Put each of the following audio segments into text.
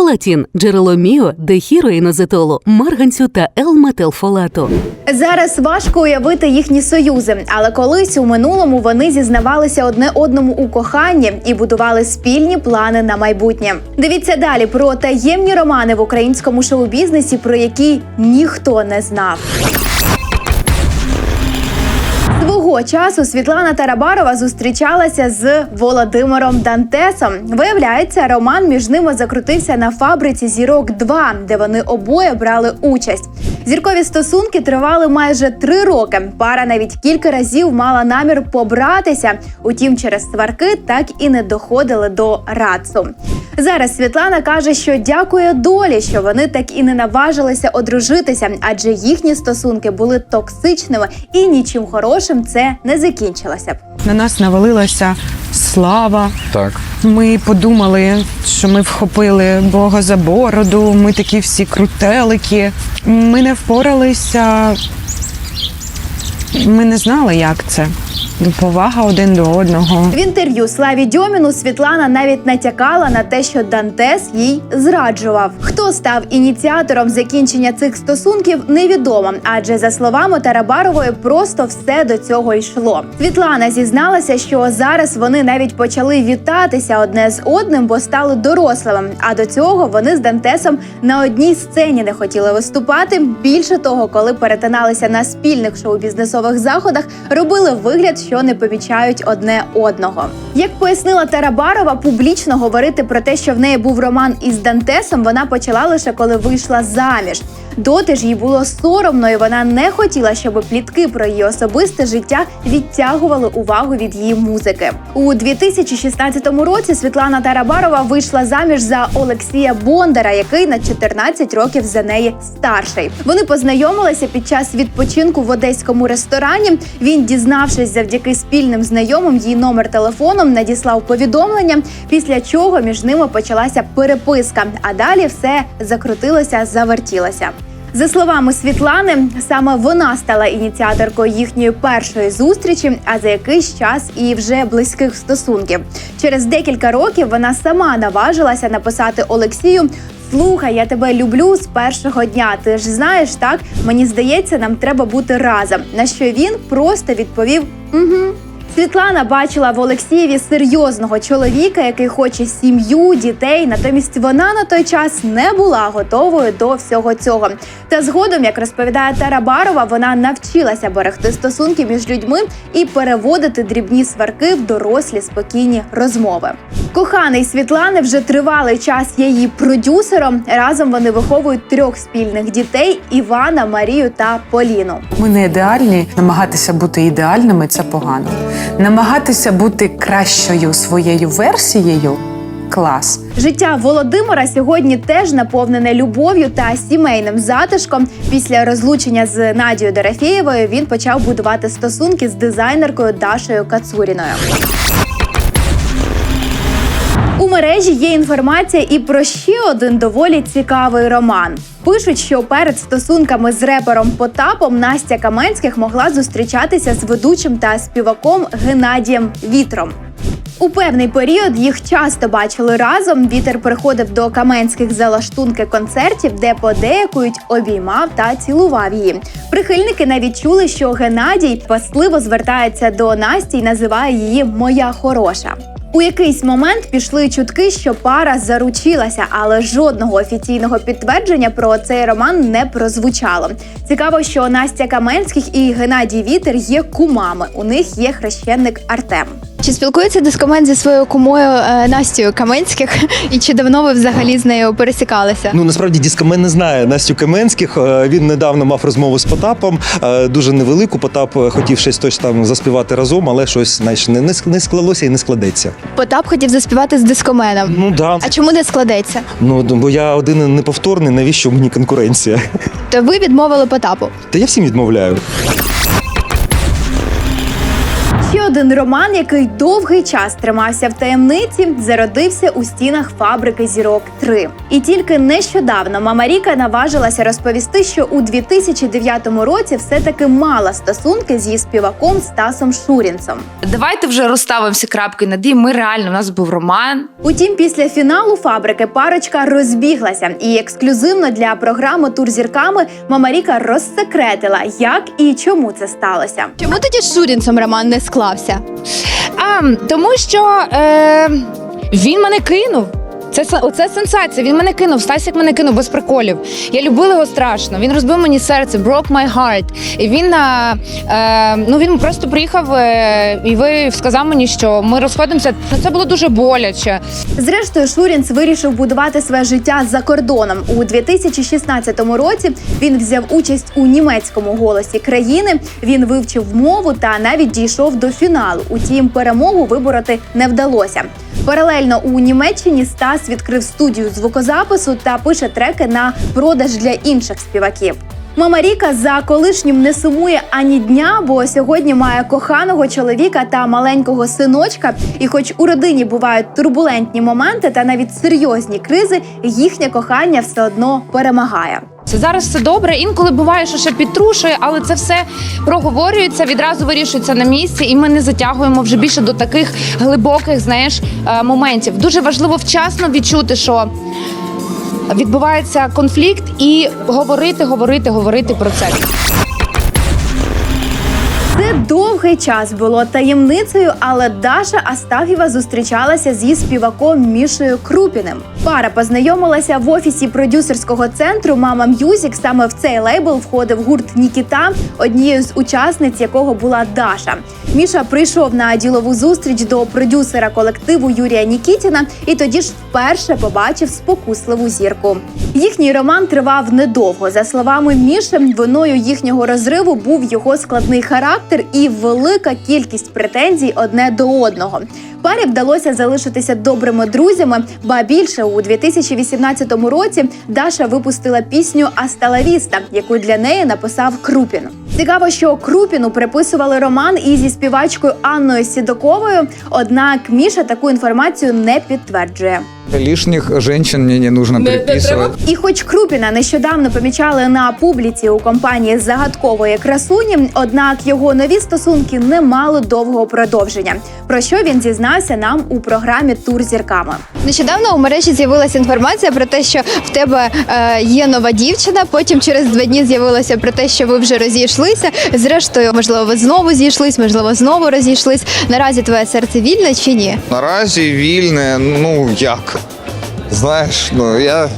Фолатін – джерело міо, дехіроїнозетолу, марганцю та Л-метилфолату. Зараз важко уявити їхні союзи, але колись у минулому вони зізнавалися одне одному у коханні і будували спільні плани на майбутнє. Дивіться далі про таємні романи в українському шоу-бізнесі, про які ніхто не знав. Свого часу Світлана Тарабарова зустрічалася з Володимиром Дантесом. Виявляється, роман між ними закрутився на фабриці Зірок 2 де вони обоє брали участь. Зіркові стосунки тривали майже три роки. Пара навіть кілька разів мала намір побратися. Утім, через сварки так і не доходили до рацу. Зараз Світлана каже, що дякує долі, що вони так і не наважилися одружитися, адже їхні стосунки були токсичними і нічим хорошим це не закінчилося б. На нас навалилася слава. Так. Ми подумали, що ми вхопили Бога за бороду. Ми такі всі крутелики. Ми не впоралися. Ми не знали, як це. Повага один до одного. В інтерв'ю Славі Дьоміну Світлана навіть натякала на те, що Дантес їй зраджував. Хто став ініціатором закінчення цих стосунків, невідомо. Адже за словами Тарабарової, просто все до цього йшло. Світлана зізналася, що зараз вони навіть почали вітатися одне з одним, бо стали дорослими. А до цього вони з Дантесом на одній сцені не хотіли виступати. Більше того, коли перетиналися на спільних шоу-бізнесових заходах, робили вигляд, що не помічають одне одного. Як пояснила Тарабарова, публічно говорити про те, що в неї був роман із Дантесом, вона почала лише коли вийшла заміж. Доти ж їй було соромно, і вона не хотіла, щоб плітки про її особисте життя відтягували увагу від її музики. У 2016 році Світлана Тарабарова вийшла заміж за Олексія Бондара, який на 14 років за неї старший. Вони познайомилися під час відпочинку в одеському ресторані. Він, дізнавшись завдяки спільним знайомим, її номер телефону надіслав повідомлення, після чого між ними почалася переписка. А далі все закрутилося, завертілося. За словами Світлани, саме вона стала ініціаторкою їхньої першої зустрічі, а за якийсь час і вже близьких стосунків. Через декілька років вона сама наважилася написати Олексію. Слухай, я тебе люблю з першого дня. Ти ж знаєш, так мені здається, нам треба бути разом. На що він просто відповів: угу. Світлана бачила в Олексієві серйозного чоловіка, який хоче сім'ю, дітей. Натомість вона на той час не була готовою до всього цього. Та згодом, як розповідає Тарабарова, вона навчилася берегти стосунки між людьми і переводити дрібні сварки в дорослі спокійні розмови. Коханий Світлани вже тривалий час є її продюсером. Разом вони виховують трьох спільних дітей: Івана, Марію та Поліну. Ми не ідеальні. Намагатися бути ідеальними це погано. Намагатися бути кращою своєю версією клас. Життя Володимира сьогодні теж наповнене любов'ю та сімейним затишком. Після розлучення з Надією Дорофєєвою він почав будувати стосунки з дизайнеркою Дашею Кацуріною. Мережі є інформація і про ще один доволі цікавий роман. Пишуть, що перед стосунками з репером Потапом Настя Каменських могла зустрічатися з ведучим та співаком Геннадієм Вітром. У певний період їх часто бачили разом. Вітер приходив до Каменських за лаштунки концертів, де подеякують обіймав та цілував її. Прихильники навіть чули, що Геннадій пасливо звертається до Насті і називає її Моя хороша. У якийсь момент пішли чутки, що пара заручилася, але жодного офіційного підтвердження про цей роман не прозвучало. Цікаво, що Настя Каменських і Геннадій Вітер є кумами. У них є хрещенник Артем. Чи спілкується дискомент зі своєю кумою е, Настю Каменських? І чи давно ви взагалі з нею пересікалися? Ну насправді Діскамен не знає Настю Каменських. Е, Він недавно мав розмову з Потапом, е, дуже невелику. Потап е, хотів щось точно там заспівати разом, але щось знаєш, не, не ск- не склалося і не складеться. Потап хотів заспівати з дискоменом. Ну да. А чому не складеться? Ну бо я один і неповторний, навіщо мені конкуренція? То ви відмовили Потапу. Та я всім відмовляю. Один роман, який довгий час тримався в таємниці, зародився у стінах фабрики зірок 3 І тільки нещодавно Мама Ріка наважилася розповісти, що у 2009 році все-таки мала стосунки зі співаком Стасом Шурінцем. Давайте вже розставимо всі крапки над «і». Ми реально у нас був роман. Утім, після фіналу фабрики парочка розбіглася, і ексклюзивно для програми Тур зірками Мама Ріка розсекретила, як і чому це сталося. Чому тоді з Шурінцем роман не склався? А, тому що е, він мене кинув. Це оце сенсація. Він мене кинув. Стасік мене кинув без приколів. Я любила його страшно. Він розбив мені серце, broke my heart. І він е, е, ну він просто приїхав е, і ви сказав мені, що ми розходимося. Це було дуже боляче. Зрештою, Шурінц вирішив будувати своє життя за кордоном. У 2016 році він взяв участь у німецькому голосі країни. Він вивчив мову та навіть дійшов до фіналу. Утім, перемогу вибороти не вдалося. Паралельно у Німеччині Стас відкрив студію звукозапису та пише треки на продаж для інших співаків. Мама Ріка за колишнім не сумує ані дня, бо сьогодні має коханого чоловіка та маленького синочка. І, хоч у родині бувають турбулентні моменти та навіть серйозні кризи, їхнє кохання все одно перемагає. Зараз все добре. Інколи буває, що ще підтрушує, але це все проговорюється, відразу вирішується на місці, і ми не затягуємо вже більше до таких глибоких, знаєш, е, моментів. Дуже важливо вчасно відчути, що відбувається конфлікт, і говорити, говорити, говорити про це. Це довгий час було таємницею, але Даша Астафєва зустрічалася зі співаком Мішею Крупіним. Пара познайомилася в офісі продюсерського центру Мама М'юзік. Саме в цей лейбл входив гурт Нікіта, однією з учасниць якого була Даша. Міша прийшов на ділову зустріч до продюсера колективу Юрія Нікітіна і тоді ж вперше побачив спокусливу зірку. Їхній роман тривав недовго. За словами Міші, виною їхнього розриву був його складний характер і велика кількість претензій одне до одного. Парі вдалося залишитися добрими друзями. Ба більше у 2018 році Даша випустила пісню Асталавіста, яку для неї написав Крупін. Цікаво, що Крупіну приписували роман і зі співачкою Анною Сідаковою. Однак Міша таку інформацію не підтверджує. Лишних женщин мне не нужно приписывать. І хоч Крупіна нещодавно помічали на публіці у компанії загадкової красуні, однак його нові стосунки не мали довгого продовження. Про що він зізнався нам у програмі Тур зірками. Нещодавно у мережі з'явилася інформація про те, що в тебе е, є нова дівчина. Потім через два дні з'явилося про те, що ви вже розійшлися. Зрештою, можливо, ви знову зійшлись, можливо, знову розійшлись. Наразі твоє серце вільне чи ні? Наразі вільне, ну як? Знаєш, ну я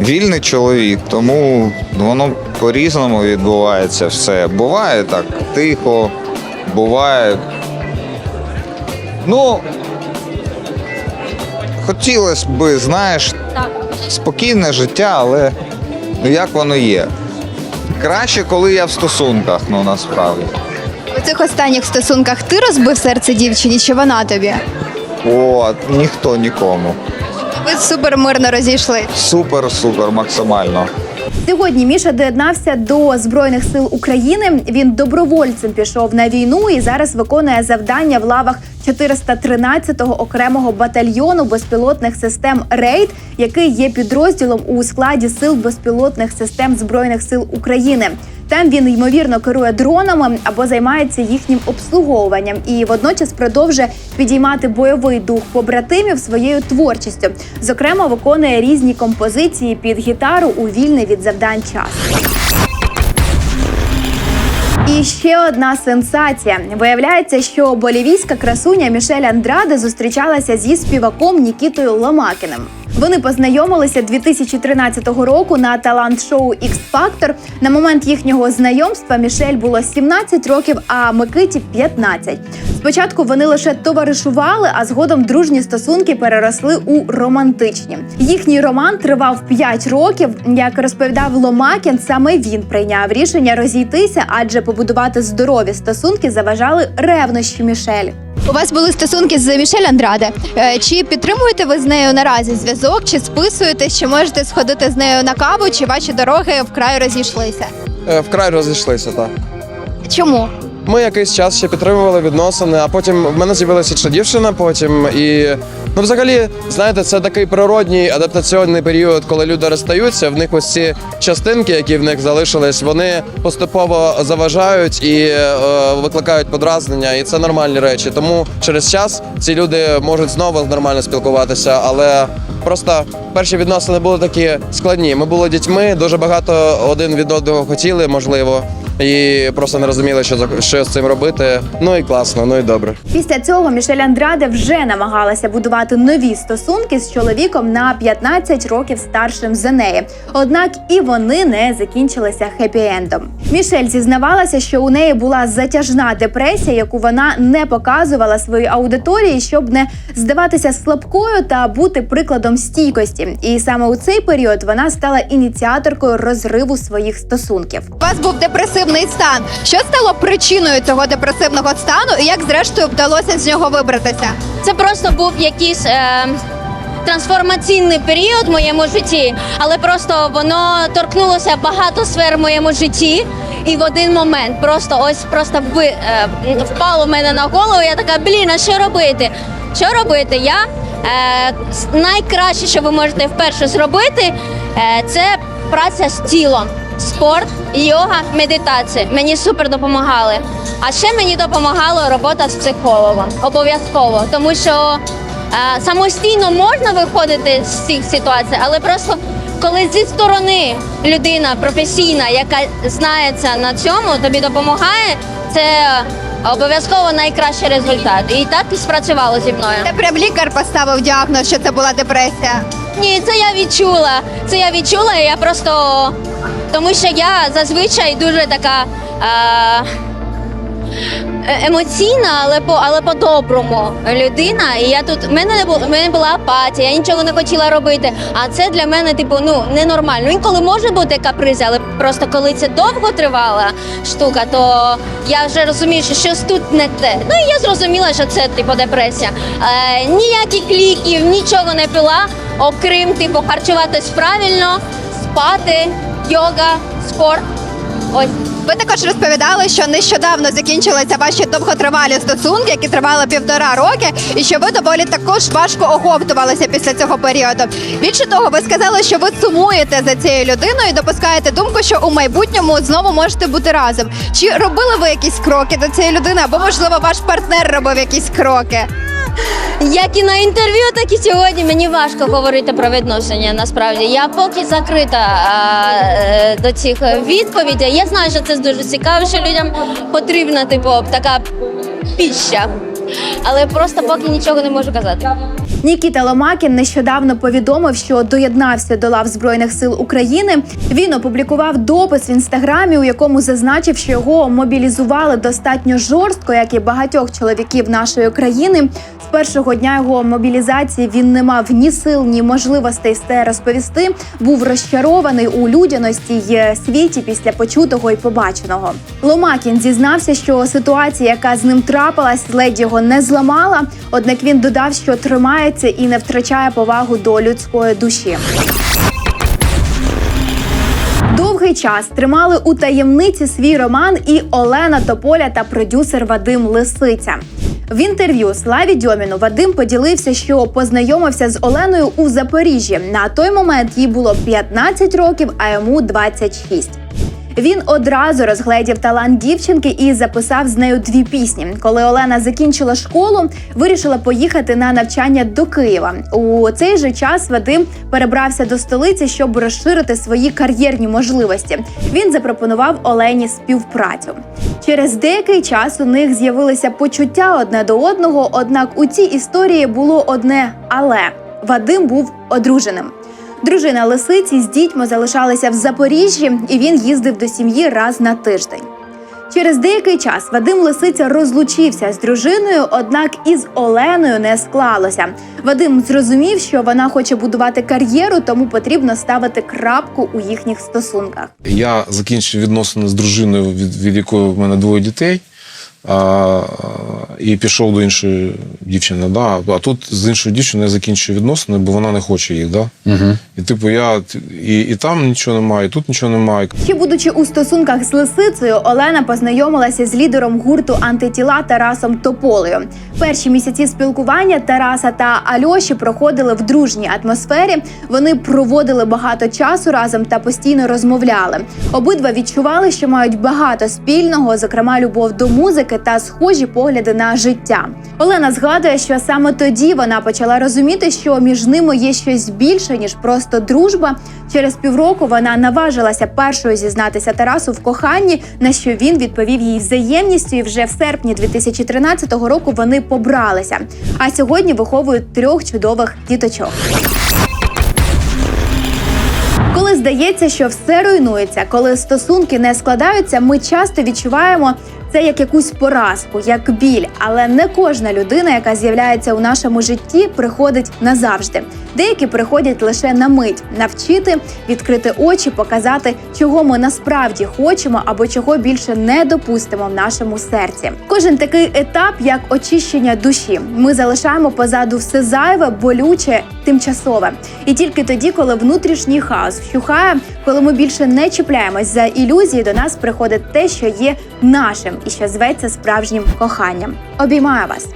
вільний чоловік, тому воно по-різному відбувається все. Буває так тихо, буває. Ну, хотілося б, знаєш, спокійне життя, але ну як воно є. Краще, коли я в стосунках, ну насправді. У цих останніх стосунках ти розбив серце дівчині, чи вона тобі? От, ніхто нікому. Ви супер мирно розійшли. Супер, супер, максимально. Сьогодні Міша доєднався до збройних сил України. Він добровольцем пішов на війну і зараз виконує завдання в лавах 413-го окремого батальйону безпілотних систем Рейд, який є підрозділом у складі сил безпілотних систем збройних сил України. Там він ймовірно керує дронами або займається їхнім обслуговуванням і водночас продовжує підіймати бойовий дух побратимів своєю творчістю. Зокрема, виконує різні композиції під гітару у вільний від завдань час. І ще одна сенсація. Виявляється, що болівійська красуня Мішель Андраде зустрічалася зі співаком Нікітою Ломакіним. Вони познайомилися 2013 року на талант-шоу X Factor. На момент їхнього знайомства Мішель було 17 років, а Микиті 15. Спочатку вони лише товаришували, а згодом дружні стосунки переросли у романтичні. Їхній роман тривав 5 років. Як розповідав Ломакін, саме він прийняв рішення розійтися, адже побудувати здорові стосунки заважали ревнощі Мішель. У вас були стосунки з Мішель Андраде. Е, Чи підтримуєте ви з нею наразі зв'язок, чи списуєтесь, чи можете сходити з нею на каву, чи ваші дороги вкрай розійшлися? Е, Вкрай розійшлися, так. Чому? Ми якийсь час ще підтримували відносини, а потім в мене з'явилася ще дівчина. Потім і ну, взагалі, знаєте, це такий природній адаптаційний період, коли люди розстаються. В них ось ці частинки, які в них залишились, вони поступово заважають і е, викликають подразнення, і це нормальні речі. Тому через час ці люди можуть знову нормально спілкуватися, але просто перші відносини були такі складні. Ми були дітьми, дуже багато один від одного хотіли, можливо, і просто не розуміли, що за- що з цим робити. Ну і класно, ну і добре. Після цього Мішель Андраде вже намагалася будувати нові стосунки з чоловіком на 15 років старшим за неї. Однак і вони не закінчилися хеппі-ендом. Мішель зізнавалася, що у неї була затяжна депресія, яку вона не показувала своїй аудиторії, щоб не здаватися слабкою та бути прикладом стійкості. І саме у цей період вона стала ініціаторкою розриву своїх стосунків. У вас був депресивний стан. Що стало причиною цього депресивного стану, і як зрештою вдалося з нього вибратися? Це просто був якийсь е, трансформаційний період в моєму житті, але просто воно торкнулося багато сфер в моєму житті. І в один момент просто ось просто ви, е, впало в мене на голову. Я така, блін, а що робити? Що робити? Я е, найкраще, що ви можете вперше зробити, е, це праця з тілом. Спорт, йога, медитація. Мені супер допомагали. А ще мені допомагала робота з психологом. Обов'язково. Тому що е, самостійно можна виходити з цих ситуацій, але просто коли зі сторони людина професійна, яка знається на цьому, тобі допомагає, це обов'язково найкращий результат. І так і спрацювало зі мною. Це прям лікар поставив діагноз, що це була депресія. Ні, це я відчула. Це я відчула, я просто тому що я зазвичай дуже така. Е... е- Емоційна, але по але по-доброму людина. І я тут в мене не було в мене була апатія, я нічого не хотіла робити. А це для мене, типу, ну ненормально. Інколи може бути каприз, але просто коли це довго тривала штука, то я вже розумію, що щось тут не те. Ну і я зрозуміла, що це типу депресія. Е, ніяких ліків, нічого не пила, окрім типу харчуватись правильно, спати, йога, спорт. Ось. Ви також розповідали, що нещодавно закінчилися ваші довготривалі стосунки, які тривали півтора роки, і що ви доволі також важко оговтувалися після цього періоду. Більше того, ви сказали, що ви сумуєте за цією людиною і допускаєте думку, що у майбутньому знову можете бути разом. Чи робили ви якісь кроки до цієї людини, або можливо ваш партнер робив якісь кроки? Як і на інтерв'ю, так і сьогодні мені важко говорити про відношення. Насправді я поки закрита а, е, до цих відповідей. Я знаю, що це дуже цікаво, що людям потрібна типу така піща. Але просто поки нічого не можу казати. Нікіта Ломакін нещодавно повідомив, що доєднався до лав збройних сил України. Він опублікував допис в інстаграмі, у якому зазначив, що його мобілізували достатньо жорстко, як і багатьох чоловіків нашої країни. З першого дня його мобілізації він не мав ні сил, ні можливостей все розповісти. Був розчарований у людяності й світі після почутого і побаченого. Ломакін зізнався, що ситуація, яка з ним трапилась, ледь його не зламала. Однак він додав, що тримається і не втрачає повагу до людської душі. Довгий час тримали у таємниці свій роман і Олена Тополя та продюсер Вадим Лисиця. В інтерв'ю Славі Дьоміну Вадим поділився, що познайомився з Оленою у Запоріжжі. На той момент їй було 15 років, а йому 26. Він одразу розгледів талант дівчинки і записав з нею дві пісні. Коли Олена закінчила школу, вирішила поїхати на навчання до Києва. У цей же час Вадим перебрався до столиці, щоб розширити свої кар'єрні можливості. Він запропонував Олені співпрацю. Через деякий час у них з'явилися почуття одне до одного. Однак у цій історії було одне але Вадим був одруженим. Дружина лисиці з дітьми залишалася в Запоріжжі, і він їздив до сім'ї раз на тиждень. Через деякий час Вадим Лисиця розлучився з дружиною, однак із Оленою не склалося. Вадим зрозумів, що вона хоче будувати кар'єру, тому потрібно ставити крапку у їхніх стосунках. Я закінчив відносини з дружиною, від, від якої в мене двоє дітей. А, і пішов до іншої дівчини. Да? А тут з іншою дівчиною я закінчую відносини, бо вона не хоче їх. Да? Угу. І типу, я і, і там нічого немає, і тут нічого немає. Ще будучи у стосунках з лисицею, Олена познайомилася з лідером гурту антитіла Тарасом Тополею. Перші місяці спілкування Тараса та Альоші проходили в дружній атмосфері. Вони проводили багато часу разом та постійно розмовляли. Обидва відчували, що мають багато спільного, зокрема любов до музики та схожі погляди на життя. Олена згадує, що саме тоді вона почала розуміти, що між ними є щось більше ніж просто дружба. Через півроку вона наважилася першою зізнатися Тарасу в коханні, на що він відповів їй взаємністю. І вже в серпні 2013 року вони побралися. А сьогодні виховують трьох чудових діточок. Коли здається, що все руйнується, коли стосунки не складаються, ми часто відчуваємо це як якусь поразку, як біль. Але не кожна людина, яка з'являється у нашому житті, приходить назавжди. Деякі приходять лише на мить навчити, відкрити очі, показати, чого ми насправді хочемо або чого більше не допустимо в нашому серці. Кожен такий етап, як очищення душі. Ми залишаємо позаду все зайве, болюче, тимчасове. І тільки тоді, коли внутрішній хаос вщухає, коли ми більше не чіпляємось за ілюзії, до нас приходить те, що є нашим і що зветься справжнім коханням. Обіймаю вас.